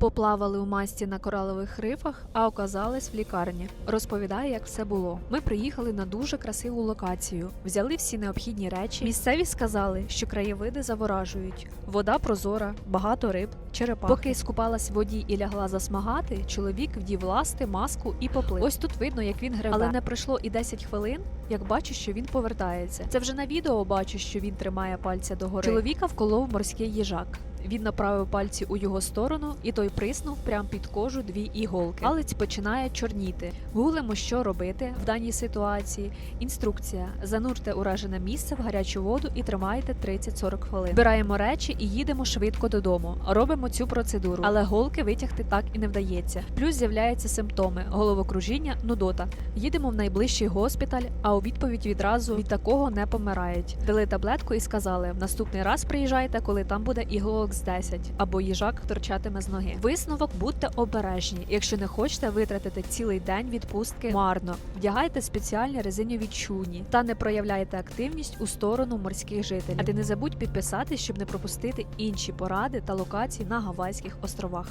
Поплавали у масті на коралових рифах, а оказались в лікарні. Розповідає, як все було. Ми приїхали на дуже красиву локацію, взяли всі необхідні речі. Місцеві сказали, що краєвиди заворажують. Вода прозора, багато риб, черепахи. Поки скупалась в воді і лягла засмагати, чоловік вдів ласти, маску і поплив. Ось тут видно, як він гребе. Але не пройшло і 10 хвилин, як бачу, що він повертається. Це вже на відео бачу, що він тримає пальця догори. Чоловіка вколов морський їжак. Він направив пальці у його сторону, і той приснув прямо під кожу дві іголки. Палець починає чорніти. Гуглимо, що робити в даній ситуації. Інструкція: занурте уражене місце в гарячу воду і тримайте 30-40 хвилин. Збираємо речі і їдемо швидко додому. Робимо цю процедуру, але голки витягти так і не вдається. Плюс з'являються симптоми: головокружіння, нудота. Їдемо в найближчий госпіталь, а у відповідь відразу від такого не помирають. Дали таблетку і сказали: в наступний раз приїжджайте, коли там буде іголок з 10, або їжак торчатиме з ноги. Висновок будьте обережні, якщо не хочете витратити цілий день відпустки марно. Вдягайте спеціальні резинові чуні та не проявляйте активність у сторону морських жителів. А ти не забудь підписатись, щоб не пропустити інші поради та локації на Гавайських островах.